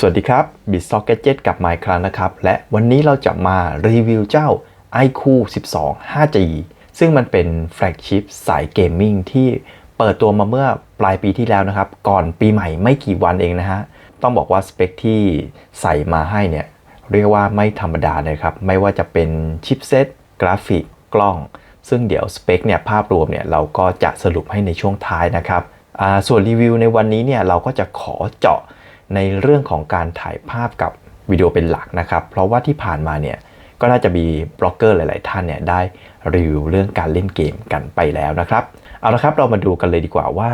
สวัสดีครับ b i t s o c k Gadget กับไมค์ครั้งนะครับ และวันนี้เราจะมารีวิวเจ้า iQ 12 5G ซึ่งมันเป็นแฟลกชิพสายเกมมิ่งที่เปิดตัวมาเมื่อปลายปีที่แล้วนะครับ ก่อนปีใหม่ไม่กี่วันเองนะฮะ ต้องบอกว่าสเปคที่ใส่มาให้เนี่ย เรียกว่าไม่ธรรมดาเลยครับ ไม่ว่าจะเป็นชิปเซตกราฟิกกล้อง ซึ่งเดี๋ยวสเปคเนี่ยภาพรวมเนี่ยเราก็จะสรุปให้ในช่วงท้ายนะครับส่วนรีวิวในวันนี้เนี่ยเราก็จะขอเจาะ ในเรื่องของการถ่ายภาพกับวิดีโอเป็นหลักนะครับ เพราะว่าที่ผ่านมาเนี่ยก็น่าจะมีบล็อกเกอร์หลาย ๆ ท่านเนี่ยได้รีวิวเรื่องการเล่นเกมกันไปแล้วนะครับ เอาละครับเรามาดูกันเลยดีกว่าว่า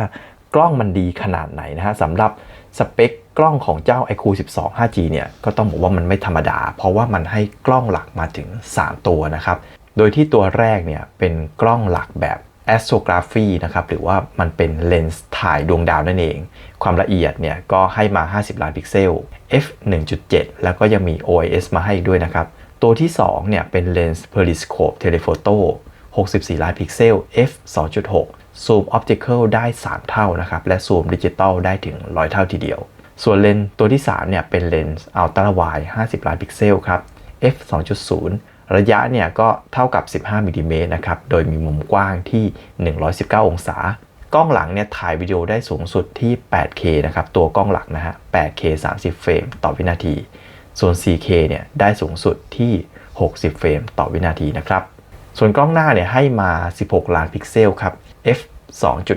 กล้องมันดีขนาดไหนนะฮะสำหรับสเปคกล้องของเจ้า iQ 12 5G เนี่ยก็ต้องบอกว่ามันไม่ธรรมดา เพราะว่ามันให้กล้องหลักมาถึง 3 ตัวนะครับ โดยที่ตัวแรกเนี่ยเป็นกล้องหลักแบบ astrography นะครับหรือว่ามันเป็นเลนส์ถ่ายดวงดาวนั่นเอง ความละเอียดเนี่ยก็ให้มา 50 ล้านพิกเซล f 1.7 แล้วก็ยังมี OIS มาให้ด้วยนะครับ ตัวที่ 2 เนี่ยเป็นเลนส์ periscope telephoto 64 ล้านพิกเซล f 2.6 ซูมออปติคอลได้ 3 เท่านะครับ และซูมดิจิตอลได้ถึง 100 เท่าทีเดียว ส่วนเลนส์ตัวที่ 3 เนี่ยเป็นเลนส์อัลตร้าไวด์50 ล้านพิกเซลครับ f 2.0 ระยะเนี่ยก็เท่ากับ 15มิลลิเมตรนะครับ โดยมีมุมกว้างที่ 119 องศา กล้องหลังเนี่ยถ่ายวิดีโอได้สูงสุดที่ 8K นะครับ ตัวกล้องหลักนะฮะ 8K 30 เฟรมต่อวินาที ส่วน 4K เนี่ยได้สูงสุดที่ 60 เฟรมต่อวินาทีนะครับ ส่วนกล้องหน้าเนี่ยให้มา 16 ล้านพิกเซลครับ f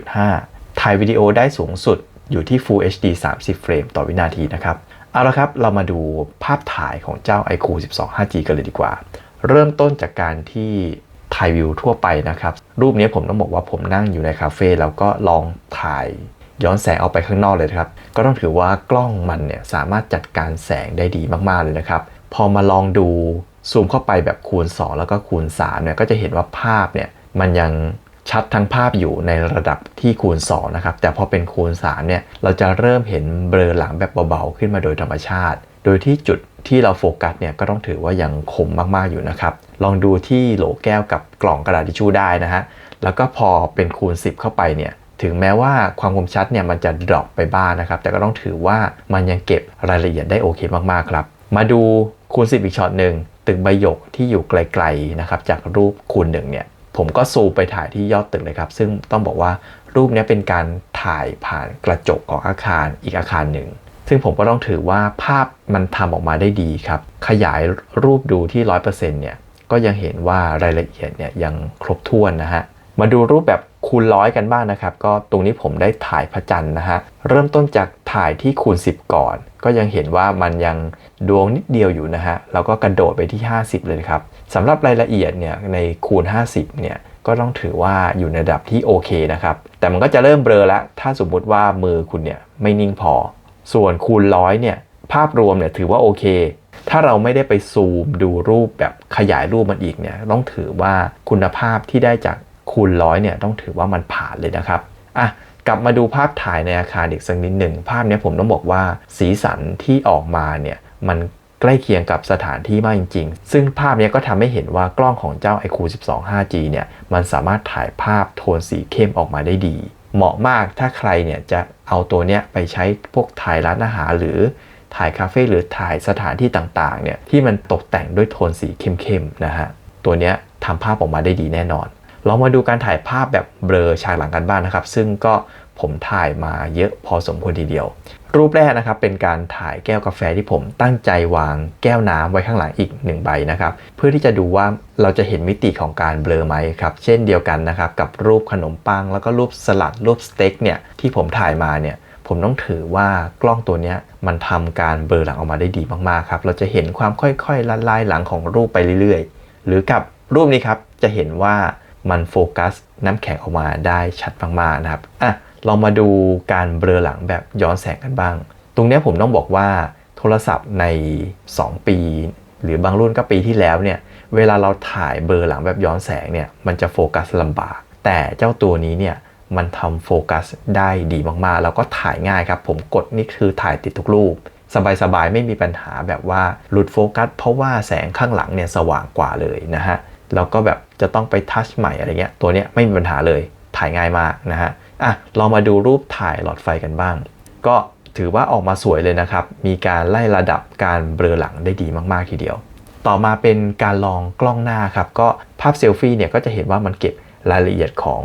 2.5 ถ่ายวิดีโอได้สูงสุดอยู่ที่ Full HD 30 เฟรมต่อวินาทีนะครับ เอาละครับ เรามาดูภาพถ่ายของเจ้า iQ 12 5G กันเลยดีกว่า เริ่มต้นจากการที่ถ่ายวิวทั่วไปนะครับ รูปนี้ผมต้องบอกว่าผมนั่งอยู่ในคาเฟ่แล้วก็ลองถ่ายย้อนแสงออกไปข้างนอกเลยครับ ก็ต้องถือว่ากล้องมันเนี่ยสามารถจัดการแสงได้ดีมากๆเลยนะครับ พอมาลองดูซูมเข้าไปแบบคูณ 2 แล้วก็คูณ3เนี่ยก็จะเห็นว่าภาพเนี่ยมันยังชัดทั้งภาพอยู่ในระดับที่คูณ 2 นะครับ แต่พอเป็นคูณ3เนี่ยเราจะเริ่มเห็นเบลอหลังแบบเบาๆ ขึ้นมาโดยธรรมชาติ โดยที่จุด ที่เราโฟกัสเนี่ยก็ต้องถือว่ายังคมมากๆอยู่นะครับ ลองดูที่โหลแก้วกับกล่องกระดาษทิชชู่ได้นะฮะ แล้วก็พอเป็นคูณ 10 เข้าไปเนี่ย ถึงแม้ว่าความคมชัดเนี่ยมันจะดรอปไปบ้างนะครับ แต่ก็ต้องถือว่ามันยังเก็บรายละเอียดได้โอเคมากๆครับ มาดูคูณ 10 อีกช็อตหนึ่งตึกใบหยกที่อยู่ไกลๆนะครับจากรูปคูณหนึ่งเนี่ยผมก็ซูมไปถ่ายที่ยอดตึกเลยครับ ซึ่งต้องบอกว่ารูปนี้เป็นการถ่ายผ่านกระจกของอาคารอีกอาคารหนึ่ง ซึ่งผมก็ต้องถือว่าภาพมันทำออกมาได้ดีครับ ขยายรูปดูที่ 100%เนี่ยก็ยังเห็นว่ารายละเอียดเนี่ยยังครบถ้วนนะฮะ มาดูรูปแบบคูณร้อยกันบ้างนะครับ ก็ตรงนี้ผมได้ถ่ายพระจันทร์นะฮะ เริ่มต้นจากถ่ายที่คูณ 10 ก่อน ก็ยังเห็นว่ามันยังดวงนิดเดียวอยู่นะฮะ แล้วก็กระโดดไปที่ 50 เลยครับสำหรับรายละเอียดเนี่ยในคูณ 50 เนี่ยก็ต้องถือว่าอยู่ในระดับที่โอเคนะครับ แต่มันก็จะเริ่มเบลอแล้ว ถ้าสมมุติว่ามือคุณเนี่ยไม่นิ่งพอ ส่วนคูณร้อยเนี่ยภาพรวมเนี่ยถือว่าโอเค ถ้าเราไม่ได้ไปซูมดูรูปแบบขยายรูปมันอีกเนี่ยต้องถือว่าคุณภาพที่ได้จากคูณร้อยเนี่ยต้องถือว่ามันผ่านเลยนะครับอะกลับมาดูภาพถ่ายในอาคารอีกสักนิดหนึ่งภาพนี้ผมต้องบอกว่าสีสันที่ออกมาเนี่ยมันใกล้เคียงกับสถานที่มากจริง ๆ ซึ่งภาพนี้ก็ทำให้เห็นว่ากล้องของเจ้า iQ 12 5G เนี่ย มันสามารถถ่ายภาพโทนสีเข้มออกมาได้ดี เหมาะมากถ้าใครเนี่ยจะเอาตัวเนี้ยไปใช้พวกถ่ายร้านอาหารหรือถ่ายคาเฟ่หรือถ่ายสถานที่ต่างๆเนี่ยที่มันตกแต่งด้วยโทนสีเข้มๆนะฮะตัวเนี้ยทำภาพออกมาได้ดีแน่นอนลองมาดูการถ่ายภาพแบบเบลอฉากหลังกันบ้างนนะครับ ซึ่งก็ ผมถ่ายมาเยอะพอสมควรทีเดียว รูปแรกนะครับเป็นการถ่ายแก้วกาแฟที่ผมตั้งใจวางแก้วน้ำไว้ข้างหลังอีก1ใบนะครับเพื่อที่จะดูว่าเราจะเห็นมิติของการเบลอไหมครับเช่นเดียวกันนะครับกับรูปขนมปัง แล้วก็รูปสลัดรูปสเต็กเนี่ยที่ผมถ่ายมาเนี่ยผมต้องถือว่ากล้องตัวนี้มันทำการเบลอหลังออกมาได้ดีมากๆครับเราจะเห็นความค่อยๆละลายหลังของรูปไปเรื่อยๆ หรือกับรูปนี้ครับจะเห็นว่ามันโฟกัสน้ำแข็งออกมาได้ชัดมากๆนะครับอะ ลองมาดูการเบลอหลังแบบย้อนแสงกันบ้าง ตรงนี้ผมต้องบอกว่าโทรศัพท์ใน 2 ปี หรือบางรุ่นก็ปีที่แล้วเนี่ย เวลาเราถ่ายเบลอหลังแบบย้อนแสงเนี่ย มันจะโฟกัสลำบาก แต่เจ้าตัวนี้เนี่ยมันทำโฟกัสได้ดีมากๆ แล้วก็ถ่ายง่ายครับ ผมกดนี่คือถ่ายติดทุกรูป สบายๆ ไม่มีปัญหาแบบว่าหลุดโฟกัส เพราะว่าแสงข้างหลังเนี่ยสว่างกว่าเลยนะฮะ แล้วก็แบบจะต้องไปทัชใหม่อะไรเงี้ย ตัวเนี้ยไม่มีปัญหาเลย ถ่ายง่ายมากนะฮะ อะเรามาดูรูปถ่ายหลอดไฟกันบ้าง ก็ถือว่าออกมาสวยเลยนะครับ มีการไล่ระดับการเบลอหลังได้ดีมาก ๆ ทีเดียว ต่อมาเป็นการลองกล้องหน้าครับ ก็ภาพเซลฟี่เนี่ยก็จะเห็นว่ามันเก็บรายละเอียดของ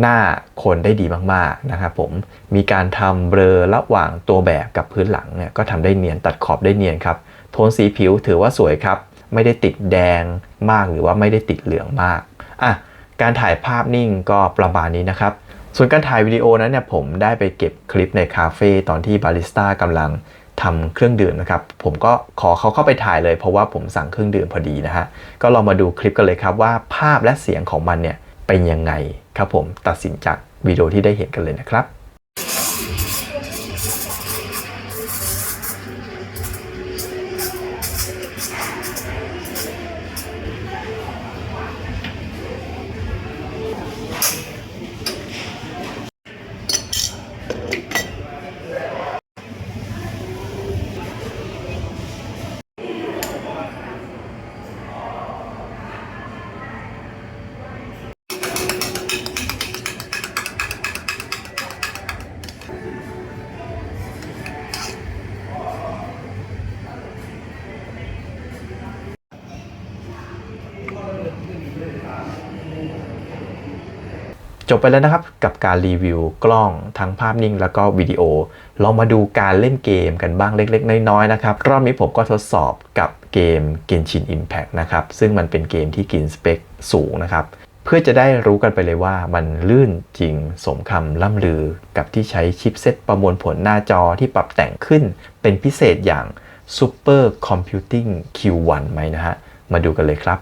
หน้าคนได้ดีมาก ๆ นะครับผม มีการทำเบลอระหว่างตัวแบบกับพื้นหลังเนี่ยก็ทำได้เนียนตัดขอบได้เนียนครับ โทนสีผิวถือว่าสวยครับ ไม่ได้ติดแดงมากหรือว่าไม่ได้ติดเหลืองมาก อะ การถ่ายภาพนิ่งก็ประมาณนี้นะครับ ส่วนการถ่ายวิดีโอนั้นเนี่ยผมได้ไปเก็บคลิปในคาเฟ่ตอนที่บาริสต้ากำลังทำเครื่องดื่มนะครับ ผมก็ขอเขาเข้าไปถ่ายเลย เพราะว่าผมสั่งเครื่องดื่มพอดีนะฮะ ก็ลองมาดูคลิปกันเลยครับว่าภาพและเสียงของมันเนี่ยเป็นยังไงครับผมตัดสินจากวิดีโอที่ได้เห็นกันเลยนะครับ จบไปแล้วนะครับกับการรีวิวกล้องทั้งภาพนิ่งแล้วก็วิดีโอเรามาดูการเล่นเกมกันบ้างเล็ก ๆ น้อยๆนะครับ รอบนี้ผมก็ทดสอบกับเกม Genshin Impact นะครับ ซึ่งมันเป็นเกมที่กินสเปคสูงนะครับ เพื่อจะได้รู้กันไปเลยว่ามันลื่นจริงสมคำล่ำลือกับที่ใช้ชิปเซตประมวลผลหน้าจอที่ปรับแต่งขึ้น เป็นพิเศษอย่าง Super Computing Q1 ไหมนะฮะมาดูกันเลยครับ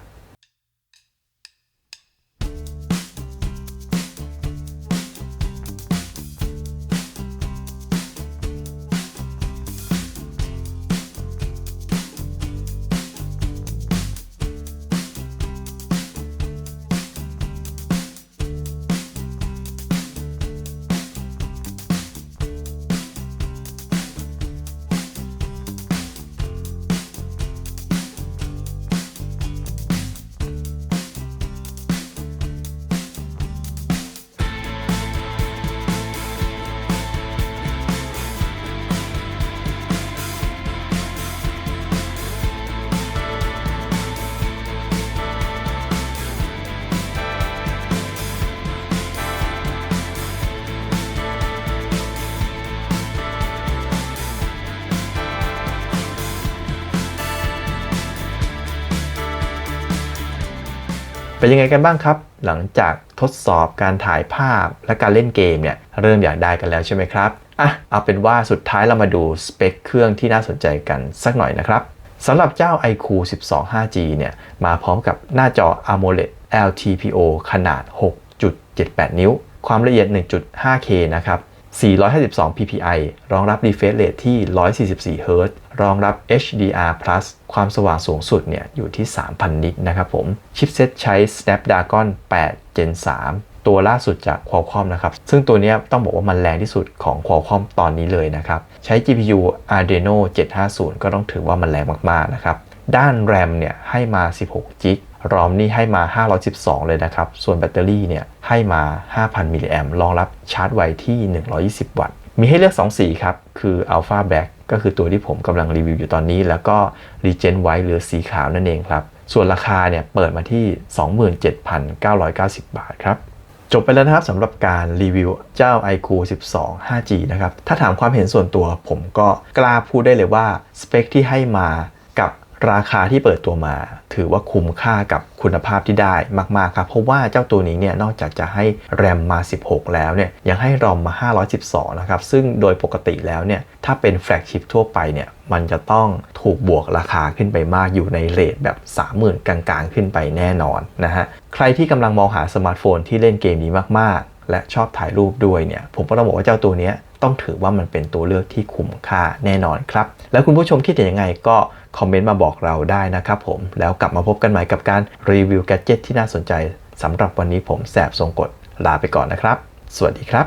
เป็นยังไงกันบ้างครับ หลังจากทดสอบการถ่ายภาพและการเล่นเกมเนี่ยเริ่มอยากได้กันแล้วใช่ไหมครับอะเอาเป็นว่าสุดท้ายเรามาดูสเปคเครื่องที่น่าสนใจกันสักหน่อยนะครับสำหรับเจ้า iQ 12 5G เนี่ยมาพร้อมกับหน้าจอ AMOLED LTPO ขนาด 6.78 นิ้ว ความละเอียด 1.5K นะครับ452 ppi รองรับ refresh rate ที่ 144 Hz รองรับ HDR+ ความสว่างสูงสุดเนี่ยอยู่ที่ 3,000 นิตนะครับผม ชิปเซ็ตใช้ Snapdragon 8 Gen 3 ตัวล่าสุดจาก Qualcomm นะครับ ซึ่งตัวนี้ต้องบอกว่ามันแรงที่สุดของ Qualcomm ตอนนี้เลยนะครับ ใช้ GPU Adreno 750 ก็ต้องถือว่ามันแรงมากๆนะครับ ด้าน RAM เนี่ยให้มา 16 g b รอมนี่ให้มา 512 เลยนะครับ ส่วนแบตเตอรี่เนี่ยให้มา 5,000 มิลลิแอมรองรับชาร์จไวที่ 120 วัตต์ มีให้เลือก 2 สีครับ คือ Alpha Black ก็คือตัวที่ผมกำลังรีวิวอยู่ตอนนี้ แล้วก็รีเจนไว้เหรือสีขาวนั่นเองครับ ส่วนราคาเนี่ยเปิดมาที่ 27,990 บาทครับจบไปแล้วนะครับสำหรับการรีวิวเจ้า iQ 12 5G นะครับ ถ้าถามความเห็นส่วนตัวผมก็กล้าพูดได้เลยว่า สเปคที่ให้มากับ ราคาที่เปิดตัวมา ถือว่าคุ้มค่ากับคุณภาพที่ได้มาก ๆ ครับ เพราะว่าเจ้าตัวนี้เนี่ยนอกจากจะให้แรมมา 16 แล้วเนี่ยยังให้รอมมา 512 นะครับ ซึ่งโดยปกติแล้วเนี่ยถ้าเป็นแฟลกชิพทั่วไปเนี่ยมันจะต้องถูกบวกราคาขึ้นไปมากอยู่ในเรทแบบ 30,000 กลาง ๆ ขึ้นไปแน่นอนนะฮะใครที่กำลังมองหาสมาร์ทโฟนที่เล่นเกมนี้มากๆ และชอบถ่ายรูปด้วยเนี่ยผมก็ต้องบอกว่าเจ้าตัวนี้ ต้องถือว่ามันเป็นตัวเลือกที่คุ้มค่าแน่นอนครับ แล้วคุณผู้ชมคิดเห็นยังไงก็คอมเมนต์มาบอกเราได้นะครับผม แล้วกลับมาพบกันใหม่กับการรีวิวแกจิตที่น่าสนใจสำหรับวันนี้ผมแสบทรงกฎลาไปก่อนนะครับ สวัสดีครับ